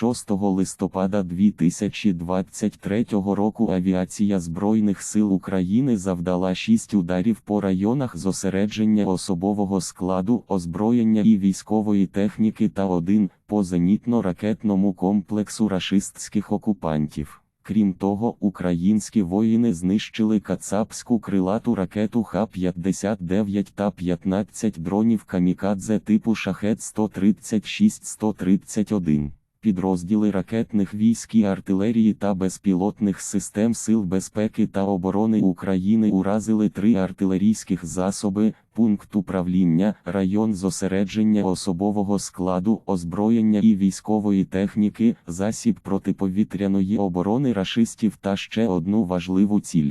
6 листопада 2023 року авіація Збройних сил України завдала 6 ударів по районах зосередження особового складу, озброєння і військової техніки та один по зенітно-ракетному комплексу рашистських окупантів. Крім того, українські воїни знищили кацапську крилату ракету Х-59 та 15 дронів камікадзе типу Шахет-136-131. Підрозділи ракетних військ і артилерії та безпілотних систем Сил безпеки та оборони України уразили три артилерійських засоби, пункт управління, район зосередження особового складу, озброєння і військової техніки, засіб протиповітряної оборони рашистів та ще одну важливу ціль.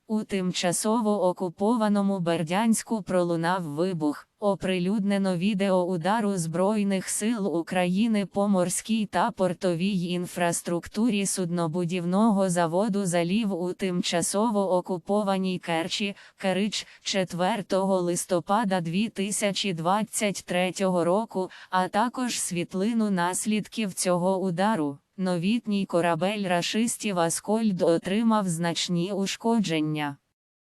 У тимчасово окупованому Бердянську пролунав вибух. Оприлюднено відео удару Збройних сил України по морській та портовій інфраструктурі суднобудівного заводу залів у тимчасово окупованій Керчі, Керич 4 листопада 2023 року, а також світлину наслідків цього удару. Новітній корабель рашистів Аскольд отримав значні ушкодження.